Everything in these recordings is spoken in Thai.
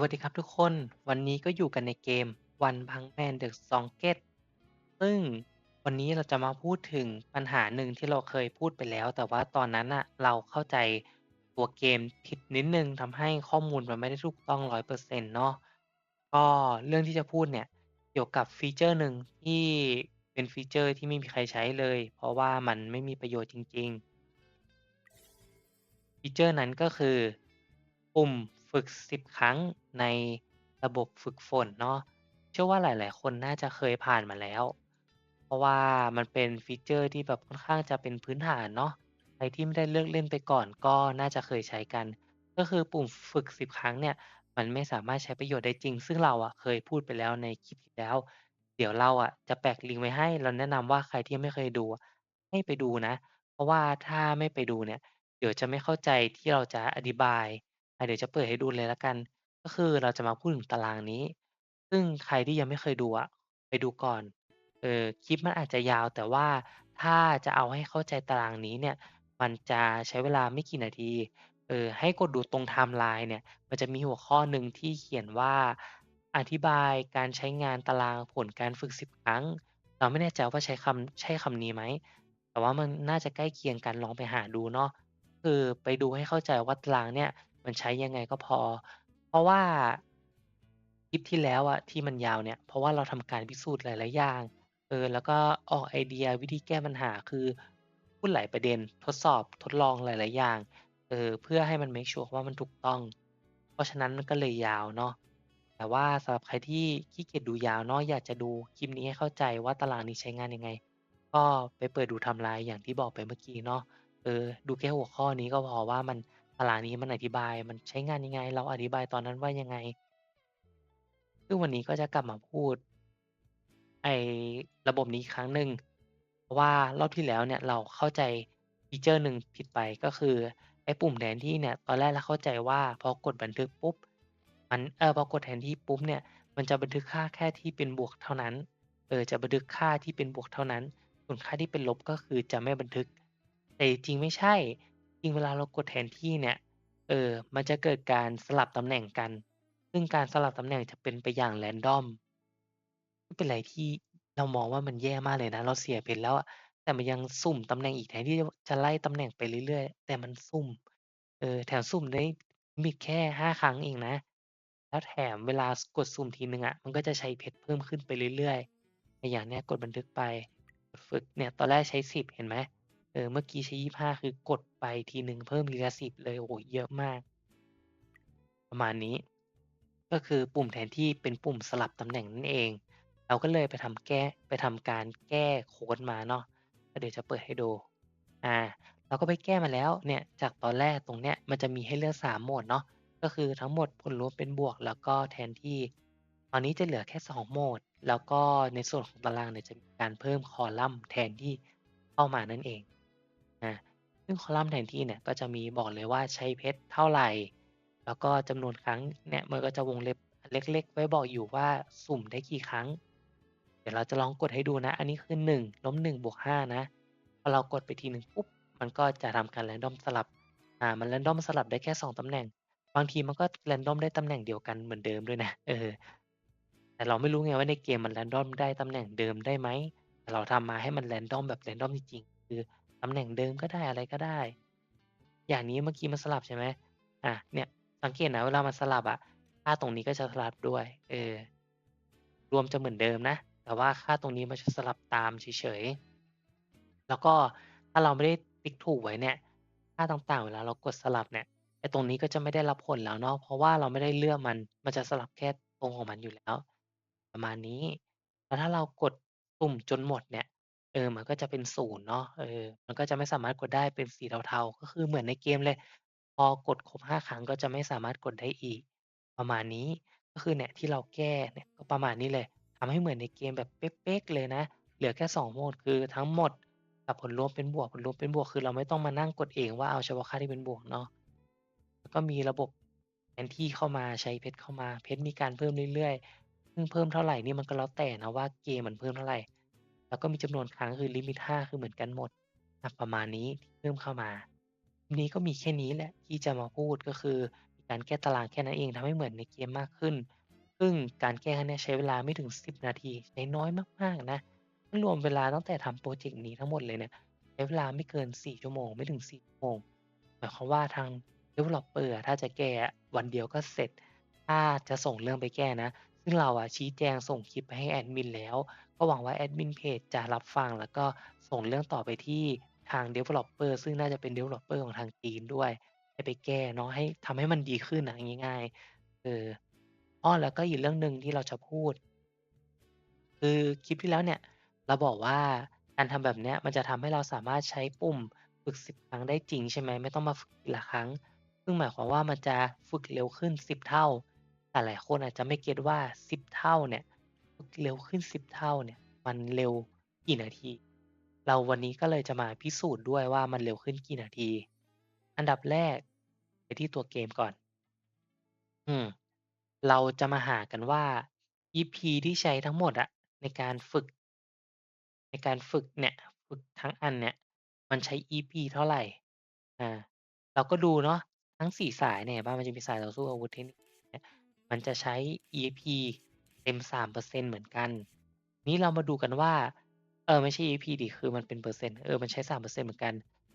สวัสดีครับทุกคน วันนี้ก็อยู่กันในเกม One Punch Man The Strongest ซึ่งวันนี้เราจะมาพูดถึงปัญหาหนึ่งที่เราเคยพูดไปแล้ว แต่ว่าตอนนั้นน่ะเราเข้าใจตัวเกมผิดนิดนึงทำให้ข้อมูลมันไม่ได้ถูกต้อง100%เนาะก็เรื่องที่จะพูดเนี่ย เกี่ยวกับฟีเชอร์หนึ่งที่เป็นฟีเชอร์ที่ไม่มีใครใช้เลย เพราะว่ามันไม่มีประโยชน์จริง ๆ ฟีเชอร์นั้นก็คือปุ่มฝึก 10 ครั้ง ในระบบฝึกฝนเนาะเชื่อว่าหลาย ๆ คนน่าจะเคยผ่านมาแล้ว เพราะว่ามันเป็นฟีเชอร์ที่แบบค่อนข้างจะเป็นพื้นฐานเนาะใครที่ไม่ได้เลือกเล่นไปก่อนก็น่าจะเคยใช้กัน ก็คือปุ่มฝึก 10 ครั้งเนี่ย มันไม่สามารถใช้ประโยชน์ได้จริง ซึ่งเราอะเคยพูดไปแล้วในคลิปที่แล้ว เดี๋ยวเราอะจะแปะลิงก์ไว้ให้ เราแนะนำว่าใครที่ยังไม่เคยดูอะให้ไปดูนะ เพราะว่าถ้าไม่ไปดูเนี่ย เดี๋ยวจะไม่เข้าใจที่เราจะอธิบายอ่าเดี๋ยวจะเปิดให้ดูเลยแล้วกัน ก็คือเราจะมาพูดถึงตารางนี้ ซึ่งใครที่ยังไม่เคยดูอะ ไปดูก่อน เอ่อ คลิปมันอาจจะยาว แต่ว่าถ้าจะเอาให้เข้าใจตารางนี้เนี่ย มันจะใช้เวลาไม่กี่นาที เอ่อ ให้กดดูตรงไทม์ไลน์เนี่ย มันจะมีหัวข้อหนึ่งที่เขียนว่า อธิบายการใช้งานตารางผลการฝึก 10 ครั้ง เราไม่แน่ใจว่าใช้คำ ใช่คำนี้ไหม แต่ว่ามันน่าจะใกล้เคียงกัน ลองไปหาดูเนาะ คือไปดูให้เข้าใจว่าตารางเนี่ยมันใช้ยังไงก็พอ เพราะว่า คลิปที่แล้วอะที่มันยาวเนี่ย เพราะว่าเราทำการพิสูจน์หลาย ๆ อย่าง เออ แล้วก็ออกไอเดียวิธีแก้ปัญหา คือพูดหลายประเด็น ทดสอบ ทดลองหลาย ๆ อย่าง เออ เพื่อให้มันเมกชัวร์ว่ามันถูกต้อง เพราะฉะนั้นมันก็เลยยาวเนาะ แต่ว่าสำหรับใครที่ขี้เกียจดูยาวเนาะ อยากจะดูคลิปนี้ให้เข้าใจว่าตารางนี้ใช้งานยังไง ก็ไปเปิดดูไทม์ไลน์อย่างที่บอกไปเมื่อกี้เนาะ เออ ดูแค่หัวข้อนี้ก็พอว่ามัน ตารานี้มันอธิบายมันใช้งานยังไง เราอธิบายตอนนั้นว่ายังไง ซึ่งวันนี้ก็จะกลับมาพูด ไอ้ระบบนี้ครั้งหนึ่งเพราะว่ารอบที่แล้วเนี่ยเราเข้าใจฟีเชอร์หนึ่งผิดไปก็คือไอ้ปุ่มแทนที่เนี่ยตอนแรกเราเข้าใจว่าพอกดบันทึกปุ๊บมันเออพอกดแทนที่ปุ๊บเนี่ย มันจะบันทึกค่าแค่ที่เป็นบวกเท่านั้นเออจะบันทึกค่าที่เป็นบวกเท่านั้น ส่วนค่าที่เป็นลบก็คือจะไม่บันทึก แต่จริงไม่ใช่ ริงเวลาเรากดแทนที่เนี่ย เออ มันจะเกิดการสลับตำแหน่งกัน ซึ่งการสลับตำแหน่งจะเป็นไปอย่างแรนดอมเป็นอะไรที่เรามองว่ามันแย่มากเลยนะ เราเสียเพชรแล้วอะแต่มันยังสุ่มตำแหน่งอีกแทนที่จะไล่ตำแหน่งไปเรื่อยๆ แต่มันสุ่ม เออ แถมสุ่มได้มิตแค่5ครั้งเองนะ แล้วแถมเวลากดสุ่มทีหนึ่งอะมันก็จะใช้เพชรเพิ่มขึ้นไปเรื่อยๆ อย่างเนี้ยกดบันทึกไปกดฝึกเนี่ย ตอนแรกใช้10เห็นไหม ออเมื่อกี้ใช้25คือกดไปทีหนึ่งเพิ่มทีละ10เลยโอ้โฮเยอะมาก ประมาณนี้ ก็คือปุ่มแทนที่เป็นปุ่มสลับตำแหน่งนั่นเอง เราก็เลยไปทำแก้ไปทำการแก้โคดมาเนาะเดี๋ยวจะเปิดให้ดูอ่าเราก็ไปแก้มาแล้วเนี่ยจากตอนแรกตรงเนี้ยมันจะมีให้เลือก 3 โหมดเนาะก็คือทั้งหมดผลรวมเป็นบวก แล้วก็แทนที่ ตอนนี้จะเหลือแค่ 2 โหมด แล้วก็ในส่วนของตารางเนี่ยจะมีการเพิ่มคอลัมน์แทนที่เข้ามานั่นเอง อาซึ่งคอลัมน์แทนที่เนี่ยก็จะมีบอกเลยว่าใช้เพชรเท่าไรแล้วก็จำนวนครั้งเนี่ยมันก็จะวงเล็บเล็ก ๆ ไว้บอกอยู่ว่าสุ่มได้กี่ครั้ง เดี๋ยวเราจะลองกดให้ดูนะ อันนี้คือ1ลบ1บวก5นะพอเรากดไปทีหนึ่งปุ๊บมันก็จะทำการแรนดอมสลับอ่ามันแรนดอมสลับได้แค่ 2ตำแหน่ง บางทีมันก็แรนดอมได้ตำแหน่งเดียวกันเหมือนเดิมด้วยนะเออแต่เราไม่รู้ไงว่าในเกมมันแรนดอมได้ตำแหน่งเดิมได้ไหม แต่เราทำมาให้มันแรนดอมแบบแรนดอมจริงๆ คือ ตำแหน่งเดิมก็ได้อะไรก็ได้ อย่างนี้เมื่อกี้มันสลับใช่ไหมอาเนี่ยสังเกตนะเวลามันสลับอะค่าตรงนี้ก็จะสลับด้วย เออ รวมจะเหมือนเดิมนะ แต่ว่าค่าตรงนี้มันจะสลับตามเฉยๆ แล้วก็ถ้าเราไม่ได้ติ๊กถูกไว้เนี่ย ค่าต่างๆ เวลาเรากดสลับเนี่ยไอ้ตรงนี้ก็จะไม่ได้รับผลแล้วเนาะ เพราะว่าเราไม่ได้เลือกมัน มันจะสลับแค่ตรงของมันอยู่แล้ว ประมาณนี้ แล้วถ้าเรากดสุ่มจนหมดเนี่ย เออ มันก็จะเป็น 0 เนาะ เออ มันก็จะไม่สามารถกดได้เป็นสีเทา ๆ ก็คือเหมือนในเกมเลย พอกดครบ 5 ครั้งก็จะไม่สามารถกดได้อีก ประมาณนี้ ก็คือเนี่ยที่เราแก้เนี่ย ก็ประมาณนี้เลย ทำให้เหมือนในเกมแบบเป๊ะ ๆ เลยนะ เหลือแค่ 2 โหมด คือทั้งหมดกับผลรวมเป็นบวก ผลรวมเป็นบวก คือเราไม่ต้องมานั่งกดเองว่า เอาเฉพาะค่าที่เป็นบวกเนาะ แล้วก็มีระบบแทนที่เข้ามา ใช้เพชรเข้ามา เพชรมีการเพิ่มเรื่อย ๆ ซึ่งเพิ่มเท่าไรนี่มันก็แล้วแต่นะว่า เกมมันเพิ่มเท่าไร แล้วก็มีจำนวนครั้งคือลิมิต5คือเหมือนกันหมดประมาณนี้ที่เพิ่มเข้ามาวันนี้ก็มีแค่นี้แหละที่จะมาพูดก็คือการแก้ตารางแค่นั้นเองทำให้เหมือนในเกมมากขึ้น ซึ่งการแก้ครั้งนี้ใช้เวลาไม่ถึง 10 นาทีใช้น้อยมากๆนะรวมเวลาตั้งแต่ทำพรเจกต์นี้ทั้งหมดเลยเนี่ยใช้เวลาไม่เกิน 4 ชั่วโมงไม่ถึง 4 ชั่วโมงหมายความว่าทาง developer ถ้าจะแก้วันเดียวก็เสร็จ ถ้าจะส่งเรื่องไปแก้นะ ซึ่งเราอะชี้แจงส่งคลิปไปให้แอดมินแล้ว ก็หวังว่าแอดมินเพจจะรับฟัง แล้วก็ส่งเรื่องต่อไปที่ทาง developer ซึ่งน่าจะเป็น developer ของทางจีนด้วยให้ไปแก้เนาะให้ทำให้มันดีขึ้นอะง่ายๆเอออ้อแล้วก็อีกเรื่องหนึ่งที่เราจะพูด คือคลิปที่แล้วเนี่ย เราบอกว่าการทำแบบเนี้ยมันจะทำให้เราสามารถใช้ปุ่มฝึก10ครั้งได้จริงใช่ไหมไม่ต้องมาฝึกทีละครั้ง ซึ่งหมายความว่ามันจะฝึกเร็วขึ้น10เท่า แต่หลายคนอาจจะไม่เก็ตว่า 10 เท่าเนี่ย เร็วขึ้น 10 เท่าเนี่ย มันเร็วกี่นาที เราวันนี้ก็เลยจะมาพิสูจน์ด้วยว่ามันเร็วขึ้นกี่นาที อันดับแรกไปที่ตัวเกมก่อน อืม เราจะมาหากันว่า EP ที่ใช้ทั้งหมดอะในการฝึก ในการฝึกเนี่ย ฝึกทั้งอันเนี่ย มันใช้ EP เท่าไหร่ อ่า เราก็ดูเนาะทั้ง4สายเนี่ยเห็นเปล่ามันจะมีสายต่อสู้อาวุธเทคนิค มันจะใช้ EP เต็ม 3%เหมือนกัน นี้เรามาดูกันว่า เออไม่ใช่ EP ดิคือมันเป็นเปอร์เซ็นต์เออมันใช้ 3%เหมือนกัน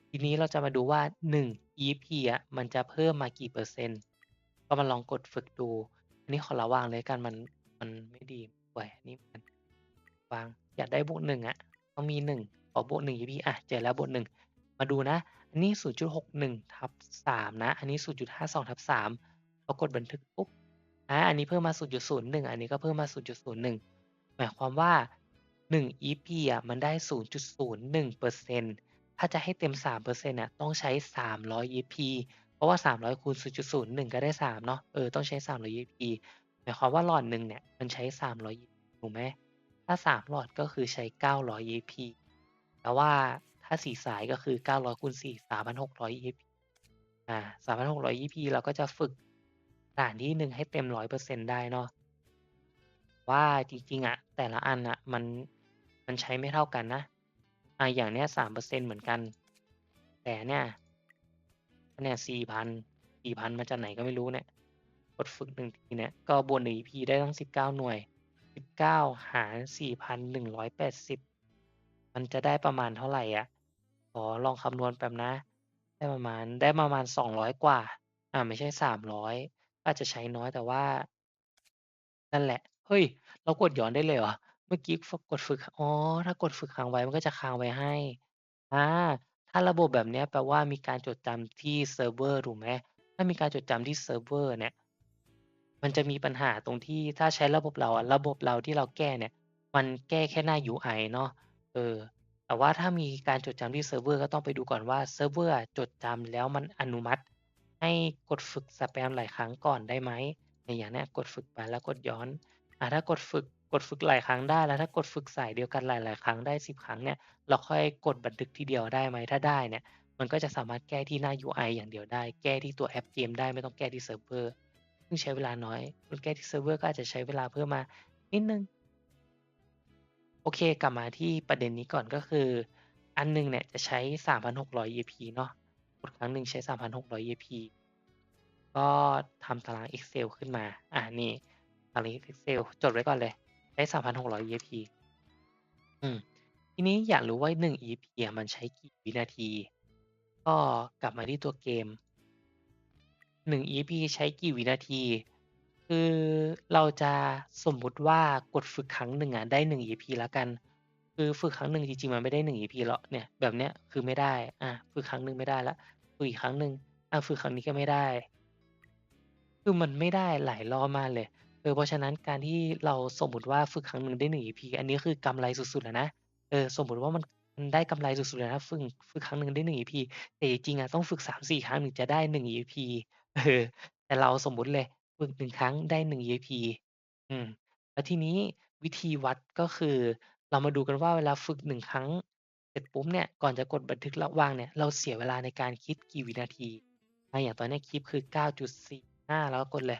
ทีนี้เราจะมาดูว่า 1 EP อะมันจะเพิ่มมากี่เปอร์เซ็นต์ ก็มาลองกดฝึกดู อันนี้ขอระวังเลยกันมันมันไม่ดีกว่านี่มันวางอยากได้บวก1อะต้องมี1ขอบวก1 EP อะเจอแล้วบวก1มาดูนะอันนี้ 0.61/3นะ อันนี้ 0.52/3พอกดบันทึกปุ๊บ อา อันนี้เพิ่มมา 0.01 อันนี้ก็เพิ่มมา 0.01 หมายความว่า 1 EP อะมันได้ 0.01%ถ้าจะให้เต็ม3%น่ะต้องใช้ 300 EP เพราะว่า 300คูณ0.01 ก็ได้ 3 เนาะ เออ ต้องใช้ 300 EP หมายความว่าหลอดหนึ่งเนี่ยมันใช้ 300 EP ถูกไหม ถ้า 3 หลอดก็คือใช้ 900 EP แต่ว่าถ้า 4 สายก็คือ 900คูณ4 3,600 EP อ่า 3,600 EP เราก็จะฝึก ด่านที่1ให้เต็ม100%ได้เนาะว่าจริงๆอะแต่ละอันน่ะมันมันใช้ไม่เท่ากันนะอาอย่างเนี้ย3%เปอร์เซ็นเหมือนกัน แต่เนี่ยเนี่ย4,000 4,000มาจากไหนก็ไม่รู้เนี่ยกดฝึก1ทีเนี่ยก็บวก1 EP ได้ตั้ง19หน่วย19หาร4,180มันจะได้ประมาณเท่าไหร่อะขอลองคำนวณแป๊บนะ ได้ประมาณได้ประมาณ200กว่า อ่าไม่ใช่300อย อาจจะใช้น้อย แต่ว่า นั่นแหละ เฮ้ย เรากดย้อนได้เลยเหรอ?เมื่อกี้ ฟ กดฝึก อ๋อ ถ้ากดฝึกค้างไว้ มันก็จะค้างไว้ให้ อา ถ้าระบบแบบเนี้ย แปลว่ามีการจดจำที่เซิร์ฟเวอร์ ถูกไหม ถ้ามีการจดจำที่เซิร์ฟเวอร์เนี่ย มันจะมีปัญหาตรงที่ ถ้าใช้ระบบเราอะ ระบบเราที่เราแก้เนี่ย มันแก้แค่หน้า UI เนาะ เออ แต่ว่าถ้ามีการจดจำที่เซิร์ฟเวอร์ ก็ต้องไปดูก่อนว่า เซิร์ฟเวอร์อะจดจำแล้วมันอนุมัติ ให้กดฝึกสแปมหลายครั้งก่อนได้ไหมในอย่างนี้กดฝึกไปแล้วกดย้อนอถ้ากดฝึกกดฝึกหลายครั้งได้แล้วถ้ากดฝึกสายเดียวกันหลาย ๆ ครั้งได้ 10 ครั้งเนี่ยเราค่อยกดบันทึกทีเดียวได้ไหมถ้าได้เนี่ยมันก็จะสามารถแก้ที่หน้า UI อย่างเดียวได้ แก้ที่ตัวแอปเกมได้ไม่ต้องแก้ที่เซิร์ฟเวอร์ซึ่งใช้เวลาน้อยมันแก้ที่เซิร์ฟเวอร์ก็อาจจะใช้เวลาเพิ่มมานิดนึงโอเคกลับมาที่ประเด็นนี้ก่อนก็คือ อันหนึ่งเนี่ยจะใช้ 3,600 EP เนาะกดครั้งหนึ่งใช้ 3,600 EP ก็ทำตาราง Excel ขึ้นมาอานี่ตาราง Excel จดไว้ก่อนเลยใช้3,600 EP อืม ทีนี้อยากรู้ว่า 1 EP มันใช้กี่วินาที ก็กลับมาที่ตัวเกม 1 EP ใช้กี่วินาที คือเราจะสมมุติว่ากดฝึกครั้งหนึ่งอะได้ 1 EP แล้วกัน คือฝึกครั้งหนึ่งจริงๆมันไม่ได้ 1 EP หรอกเนี่ยแบบเนี้ยคือไม่ได้อาฝึกครั้งหนึ่งไม่ได้ล้วฝึกอีกครั้งหนึ่งอาฝึกครั้งนี้ก็ไม่ได้ คือมันไม่ได้หลายรอบมากเลย เออเพราะฉะนั้นการที่เราสมมติว่าฝึกครั้งหนึ่งได้1 EP อันนี้คือกำไรสุดๆอะนะ เออสมมติว่ามันได้กำไรสุดๆเลยนะฟึ่งฝึกครั้งหนึ่งได้1 EP แต่จริงๆอะต้องฝึก3-4ครั้งถึงจะได้1 EP เออ แต่เราสมมติเลยฝึก1ครั้งได้1 EP อืม แล้วทีนี้วิธีวัดก็คือ เรามาดูกันว่าเวลาฝึก1ครั้งเสร็จปุ๊บเนี่ยก่อนจะกดบันทึกระหว่างเนี่ยเราเสียเวลาในการคิดกี่วินาทีอาอย่างตอนนี้คลิปคือ 9.45เราก็กดเลย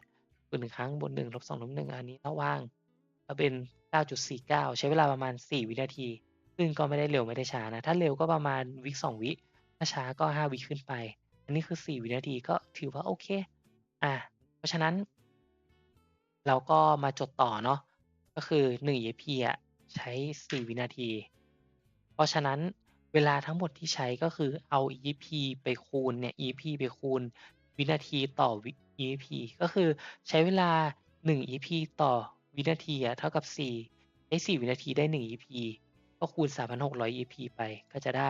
ฝึก1ครั้งบวก1ลบ2ลบ1อันนี้ระหว่างก็เป็น 9.49 ใช้เวลาประมาณ 4 วินาที ซึ่งก็ไม่ได้เร็วไม่ได้ช้านะ ถ้าเร็วก็ประมาณวิ2วิ ถ้าช้าก็ 5 วิขึ้นไป อันนี้คือ 4 วินาทีก็ถือว่าโอเคอาราะฉะนั้น เราก็มาจดต่อเนาะ ก็คือ1 EXP อะใช้ 4 วินาที เพราะฉะนั้นเวลาทั้งหมดที่ใช้ก็คือเอา EP ไปคูณเนี่ย EP ไปคูณวินาทีต่อวิ EP ก็คือใช้เวลา 1 EP ต่อวินาทีเท่ากับ4ใช้4 วินาทีได้ 1 EP ก็คูณ 3,600 EP ไปก็จะได้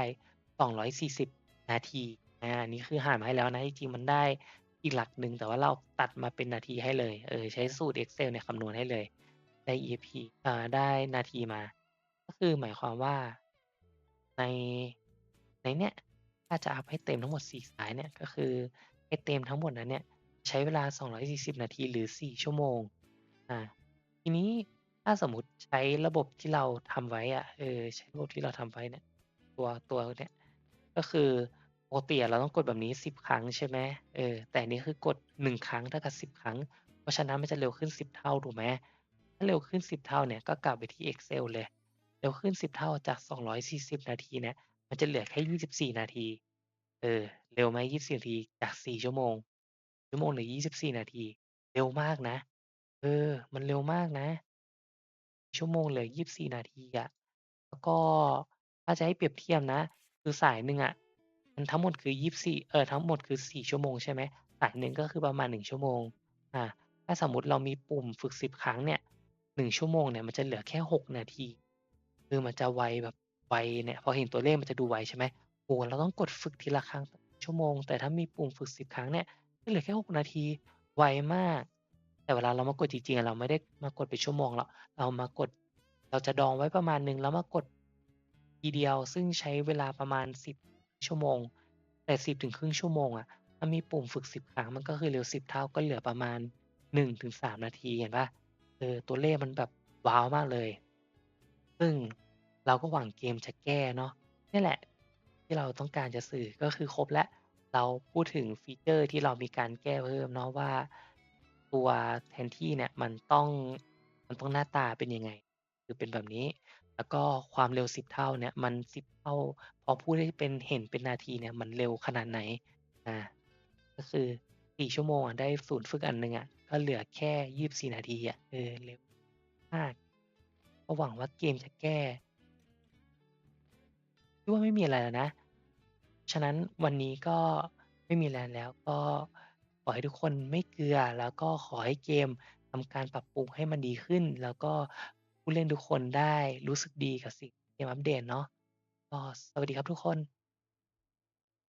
240 นาทีอาอันนี้คือหารมาให้แล้วนะ จริงๆมันได้อีกหลักหนึ่งแต่ว่าเราตัดมาเป็นนาทีให้เลยเออใช้สูตร Excel เนี่ยคำนวณให้เลย ได้ EP อ่าได้นาทีมา ก็คือหมายความว่าในในเนี้ยถ้าจะอัปให้เต็มทั้งหมด 4 สายเนี่ยก็คือให้เต็มทั้งหมดนั้นเนี่ย ใช้เวลา 240 นาทีหรือ 4 ชั่วโมงอาทีนี้ถ้าสมมติใช้ระบบที่เราทำไว้อะเออใช้ระบบที่เราทำไว้เนี่ย ตัวตัวเนี้ยก็คือปกติเราต้องกดแบบนี้ 10 ครั้งใช่ไหมเออแต่นนี้คือกด 1 ครั้งเท่ากับ10 ครั้ง เพราะฉะนั้นมันจะเร็วขึ้น 10 เท่าถูกไหมถ้าเร็วขึ้น 10 เท่าเนี่ยก็กลับไปที่ Excel เลยเร็วขึ้น 10 เท่าจาก 240 นาทีเนี่ยมันจะเหลือแค่ 24 นาทีเออเร็วไหม24 นาทีจาก 4 ชั่วโมง ชั่วโมงเหลือ 24 นาที เร็วมากนะ เออ มันเร็วมากนะ ชั่วโมงเหลือ 24 นาทีอะ แล้วก็ถ้าจะให้เปรียบเทียบนะ คือสายหนึ่งอะมันทั้งหมดคือ 24 เอ่อทั้งหมดคือ 4 ชั่วโมงใช่ไหม สายหนึ่งก็คือประมาณ 1 ชั่วโมง อ่า ถ้าสมมติเรามีปุ่มฝึก 10 ครั้งเนี่ย 1 ชั่วโมงเนี่ยมันจะเหลือแค่ 6 นาที คือมันจะไวแบบไวเนี่ย พอเห็นตัวเลขมันจะดูไวใช่ไหม โอ้ เราต้องกดฝึกทีละครั้งชั่วโมง แต่ถ้ามีปุ่มฝึก 10 ครั้งเนี่ย เหลือแค่6นาทีไวมาก แต่เวลาเรามากดจริงๆเราไม่ได้มากดเป็นชั่วโมงหรอกเรามากดเราจะดองไว้ประมาณหนึ่งแล้วมากดทีเดียวซึ่งใช้เวลาประมาณ 10 ชั่วโมง แต่10ถึงครึ่งชั่วโมงอะถ้ามีปุ่มฝึก 10 ครั้งมันก็คือเร็ว 10 เท่าก็เหลือประมาณ1-3นาทีเห็นปล่าเออตัวเลขมันแบบว้าวมากเลย ซึ่งเราก็หวังเกมจะแก้เนาะนี่แหละ ที่เราต้องการจะสื่อก็คือครบแล้ว เราพูดถึงฟีเชอร์ที่เรามีการแก้เพิ่มเนาะว่า ตัวแทนที่เนี่ยมันต้องมันต้องหน้าตาเป็นยังไง คือเป็นแบบนี้ แล้วก็ความเร็ว 10 เท่าเนี่ยมัน 10 เท่า พอพูดให้เป็นเห็นเป็นนาทีเนี่ยมันเร็วขนาดไหนอ่าก็คือ 4 ชั่วโมงอะได้ศูนย์ฝึกอันหนึ่งอะก็เหลือแค่ 24 นาทีอะเออเร็วมากก็หวังว่าเกมจะแก้คิดว่าไม่มีอะไรแล้วนะ ฉะนั้นวันนี้ก็ไม่มีแรงแล้ว ก็ขอให้ทุกคนไม่เกลือ แล้วก็ขอให้เกมทำการปรับปรุงให้มันดีขึ้น แล้วก็ผู้เล่นทุกคนได้รู้สึกดีกับสิ่งเกมอัปเดตเนาะก็สวัสดีครับทุกคน